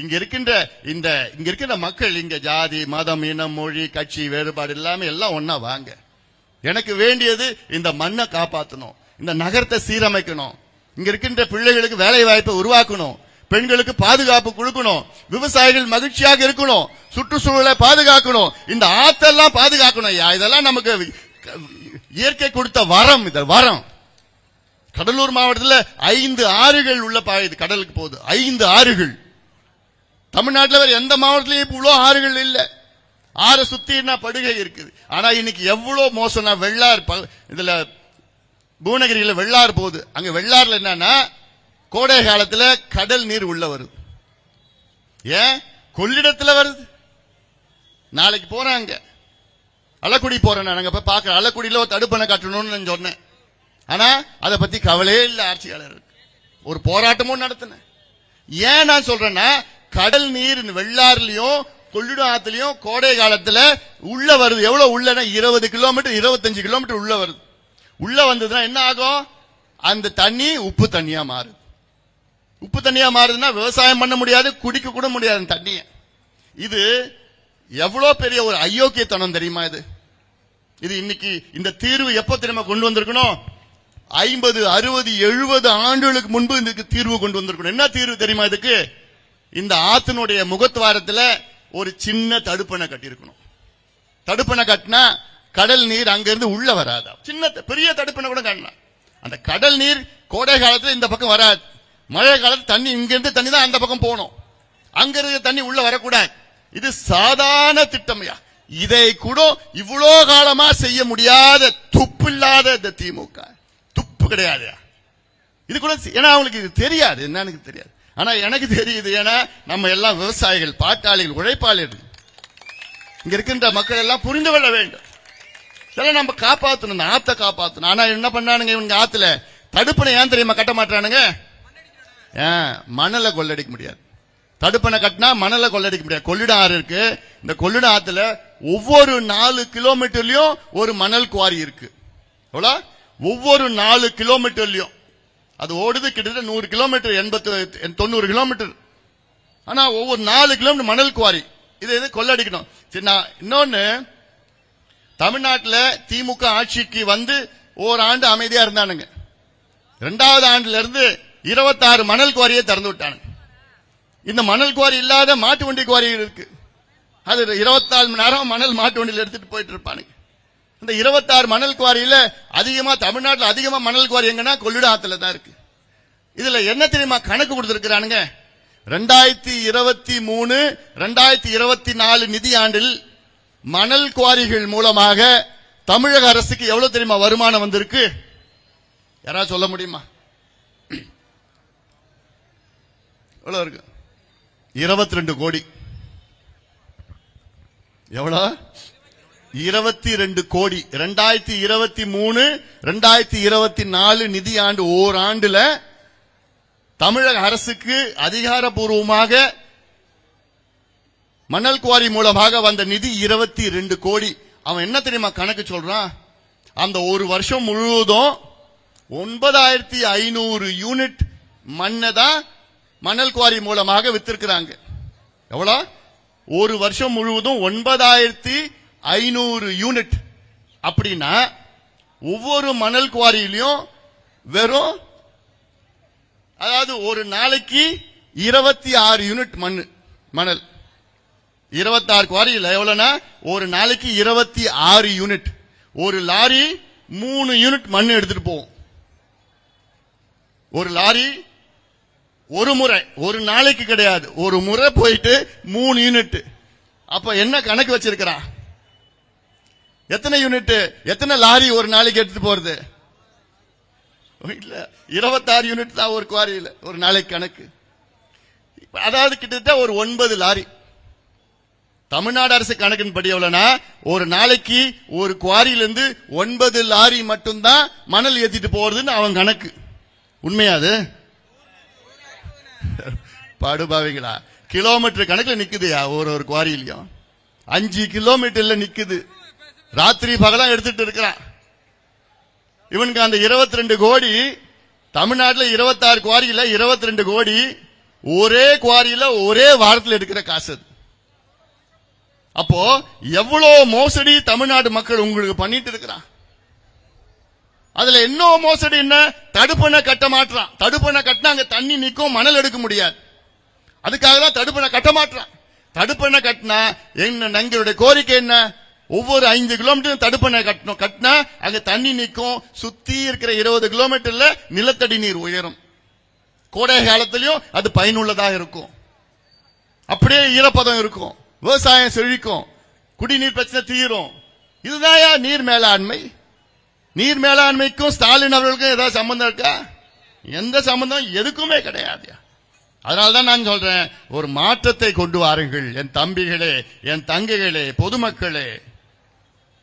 இங்க இருக்கின்ற இந்த இங்க இருக்கின்ற மக்கள் இங்க ஜாதி மதம் இனம் மொழி கட்சி வேறுபாடு எல்லாமே எல்லாம் ஒன்னா வாங்க. எனக்கு வேண்டியது இந்த மண்ணை காப்பாற்றணும் இந்த நகரத்தை சீரமைக்கணும். இங்க இருக்கின்ற பிள்ளைகளுக்கு வேலை வாய்ப்பை உருவாக்கணும். பெண்களுக்கு பாதுகாப்பு கொடுக்கணும். விவசாயிகள் மகிழ்ச்சியாக இருக்கணும். சுற்றுச்சூழலை பாதுகாக்கணும். இந்த ஆத்தெல்லாம் பாதுகாக்கணும் ஐயா. இதெல்லாம் நமக்கு இயற்கை கொடுத்த வரம் இது வரம். கடலூர் மாவட்டத்தில் ஐந்து ஆறுகள் உள்ள பாயுது. கடலுக்கு போகுது. ஐந்து ஆறுகள். தமிழ்நாட்டில் வேற எந்த மாவட்டத்திலையும் இவ்வளோ ஆறுகள் இல்லை. ஆறை சுத்தினா படுகை இருக்குது. ஆனா இன்னைக்கு எவ்வளோ மோசம்னா வெள்ளார் ப- இதுல பூவனகிரியில வெள்ளார் போகுது. அங்க வெள்ளாறுல என்னன்னா கோடை காலத்துல கடல் நீர் உள்ள வருது. ஏன்? கொள்ளிடத்துல வருது. நாளைக்கு போறாங்க அலக்குடி போறேன் நான். அங்க போய் பார்க்கறேன். அலக்குடியில ஒரு தடுப்பணை கட்டணும்னு நான் சொன்னேன். ஆனா அதை பத்தி கவலையே இல்லை ஆட்சியாளர் ஒரு போராட்டமும் நடத்தினேன். ஏன் நான் சொல்றேன்னா கடல் நீர் வெள்ளாறுலயும் கொள்ளிடம் ஆத்துலயும் கோடை காலத்துல உள்ள வருது. எவ்வளவு உள்ளனா இருபது கிலோமீட்டர் இருபத்தஞ்சு கிலோமீட்டர் உள்ள வருது. உள்ள வந்ததுன்னா என்ன ஆகும்? அந்த தண்ணி உப்பு தண்ணியா மாறுது. உப்பு தண்ணியா மாறுதுன்னா விவசாயம் பண்ண முடியாது குடிக்க கூட முடியாது அந்த தண்ணியை. இது எவ்வளவு பெரிய ஒரு அயோக்கியத்தனம் தெரியுமா இது? இது இன்னைக்கு இந்த தீர்வு எப்போ தெரியுமா கொண்டு வந்திருக்கணும்? ஐம்பது அறுபது எழுபது ஆண்டுகளுக்கு முன்பு இதுக்கு தீர்வு கொண்டு வந்திருக்கணும். என்ன தீர்வு தெரியுமா இதுக்கு? இந்த ஆத்தினுடைய முகத்துவாரத்துல ஒரு சின்ன தடுப்பணை கட்டியிருக்கணும். தடுப்பணை கட்டினா கடல் நீர் அங்கிருந்து உள்ள வராதா. சின்ன பெரிய தடுப்பணை கூட கட்டலாம். அந்த கடல் நீர் கோடை காலத்துல இந்த பக்கம் வராது. மழை காலத்துல தண்ணி இங்கிருந்து தண்ணி தான் அந்த பக்கம் போகணும். அங்க தண்ணி உள்ள வரக்கூடாது. இது சாதாரண திட்டமையா. இதை கூட இவ்வளோ காலமா செய்ய முடியாத துப்பு இல்லாத இந்த திமுக. துப்பு கிடையாது இது கூட ஏன்னா அவங்களுக்கு இது தெரியாது. என்னன்னு தெரியாது. ஆனா எனக்கு தெரியுது ஏன்னா நம்ம எல்லாம் விவசாயிகள் பாட்டாளிகள் உழைப்பாளிகள். இங்க இருக்கின்ற மக்கள் எல்லாம் புரிந்து கொள்ள வேண்டும். இதெல்லாம் நம்ம காப்பாத்தணும் இந்த ஆத்தை காப்பாத்தணும். ஆனா என்ன பண்ணானுங்க இவங்க ஆத்துல? தடுப்பணை ஏன் தெரியுமா கட்ட மாட்டானுங்க? ஏன் மணலை கொள்ளடிக்க முடியாது. தடுப்பணை கட்டினா மணலை கொள்ளடிக்க முடியாது. கொள்ளிடம் ஆறு இருக்கு. இந்த கொள்ளிடம் ஆத்துல ஒவ்வொரு நாலு கிலோமீட்டர்லயும் ஒரு மணல் குவாரி இருக்கு. எவ்வளோ ஒவ்வொரு நாலு கிலோமீட்டர்லயும் அது ஓடுது கிட்டத்தட்ட நூறு கிலோமீட்டர் எண்பத்தி தொண்ணூறு கிலோமீட்டர். ஆனா ஒவ்வொரு நாலு கிலோமீட்டர் மணல் குவாரி. இது இது கொள்ளடிக்கணும். சரி நான் இன்னொன்னு தமிழ்நாட்டில் திமுக ஆட்சிக்கு வந்து ஓராண்டு அமைதியா இருந்தானுங்க. ரெண்டாவது ஆண்டுல இருந்து இருபத்தாறு மணல் குவாரியை திறந்து விட்டானுங்க. இந்த மணல் குவாரி இல்லாத மாட்டு வண்டி குவாரி இருக்கு. அது இருபத்தாலு மணி நேரம் மணல் மாட்டு வண்டியில் எடுத்துட்டு போயிட்டு இருப்பானுங்க. இந்த இருபத்தாறு மணல் குவாரியில அதிகமா தமிழ்நாட்டில் அதிகமா மணல் குவாரி எங்கன்னா கொள்ளிட ஆத்துல தான் இருக்கு. இதுல என்ன தெரியுமா கணக்கு கொடுத்திருக்கிறானுங்க? ரெண்டாயிரத்தி இருபத்தி மூணு ரெண்டாயிரத்தி இருபத்தி நாலு நிதியாண்டில் மணல் குவாரிகள் மூலமாக தமிழக அரசுக்கு எவ்வளவு தெரியுமா வருமானம் வந்திருக்கு? யாராவது சொல்ல முடியுமா? எவ்வளவு இருக்கு? இருபத்தி ரெண்டு கோடி. எவ்வளோ இருபத்தி ரெண்டு கோடி. ரெண்டாயிரத்தி இருபத்தி மூணு ரெண்டாயிரத்தி இருபத்தி நாலு நிதியாண்டு ஓராண்டுல தமிழக அரசுக்கு அதிகாரப்பூர்வமாக மணல் குவாரி மூலமாக வந்த நிதி இருபத்தி ரெண்டு கோடி. அவன் என்ன தெரியுமா கணக்கு சொல்றான்? அந்த ஒரு வருஷம் முழுவதும் ஒன்பதாயிரத்தி ஐநூறு யூனிட் மண்ணை தான் மணல் குவாரி மூலமாக வித்திருக்கிறாங்க. எவ்வளோ? ஒரு வருஷம் முழுவதும் ஒன்பதாயிரத்தி ஐநூறு யூனிட். அப்படின்னா ஒவ்வொரு மணல் குவாரியிலையும் வெறும் அதாவது ஒரு நாளைக்கு இருபத்தி ஆறு யூனிட் மண் மணல். இருபத்தாறு குவாரியில் எவ்வளோனா ஒரு நாளைக்கு இருபத்தி ஆறு யூனிட். ஒரு லாரி மூணு யூனிட் மண் எடுத்துட்டு போகும். ஒரு லாரி ஒரு முறை ஒரு நாளைக்கு கிடையாது. ஒரு முறை போயிட்டு மூணு யூனிட். அப்ப என்ன கணக்கு வச்சிருக்கிறான்? எத்தனை யூனிட் எத்தனை லாரி ஒரு நாளைக்கு எடுத்து போறது? இல்ல இருபத்தாறு யூனிட் தான் ஒரு குவாரியில் ஒரு நாளைக்கு கணக்கு. அதாவது கிட்டத்தட்ட ஒரு ஒன்பது லாரி. தமிழ்நாடு அரசு கணக்கின் படி எவ்வளவுனா ஒரு நாளைக்கு ஒரு குவாரியிலிருந்து ஒன்பது லாரி மட்டும்தான் மணல் ஏத்திட்டு போறதுன்னு அவன் கணக்கு. உண்மையா அது? படுபாவிங்களா கிலோமீட்டர் கணக்கில் நிக்குதுயா ஒரு ஒரு குவாரியிலையும்? அஞ்சு கிலோமீட்டர்ல நிக்குது. ராத்திரி பகலாம் எடுத்துட்டு இருக்கிறான். இவனுக்கு அந்த 22 கோடி தமிழ்நாட்டுல 26 குவாரியில 22 கோடி ஒரே குவாரியில் ஒரே வாரத்தில் எடுக்கிற காசு அது. அப்போ எவ்வளவு மோசடி தமிழ்நாடு மக்கள் உங்களுக்கு பண்ணிட்டு இருக்கிறான்? அதுல இன்னும் மோசடி என்ன? தடுப்பணை கட்ட மாட்டான் தடுப்பணை கட்டினா அங்க தண்ணி நிற்கும் மணல் எடுக்க முடியாது. அதுக்காக தான் தடுப்பணை கட்ட மாட்டான் தடுப்பணை கட்டினா என்ன எங்களுடைய கோரிக்கை என்ன? ஒவ்வொரு ஐந்து கிலோமீட்டர் தடுப்பணை கட்டணும். கட்டினா அங்க தண்ணி நிற்கும். சுத்தி இருக்கிற இருபது கிலோமீட்டர்ல நிலத்தடி நீர் உயரும். கோடை காலத்திலையும் அது பயனுள்ளதாக இருக்கும். அப்படியே ஈரப்பதம் இருக்கும். விவசாயம் செழிக்கும். குடிநீர் பிரச்சனை தீரும். இதுதாயா நீர் மேலாண்மை. நீர் மேலாண்மைக்கும் ஸ்டாலின் அவர்களுக்கும் ஏதாவது சம்பந்தம் இருக்கா? எந்த சம்பந்தம்? எதுக்குமே கிடையாது அதனால தான் நான் சொல்றேன் ஒரு மாற்றத்தை கொண்டு வாருங்கள். என் தம்பிகளே என் தங்கைகளே பொதுமக்களே.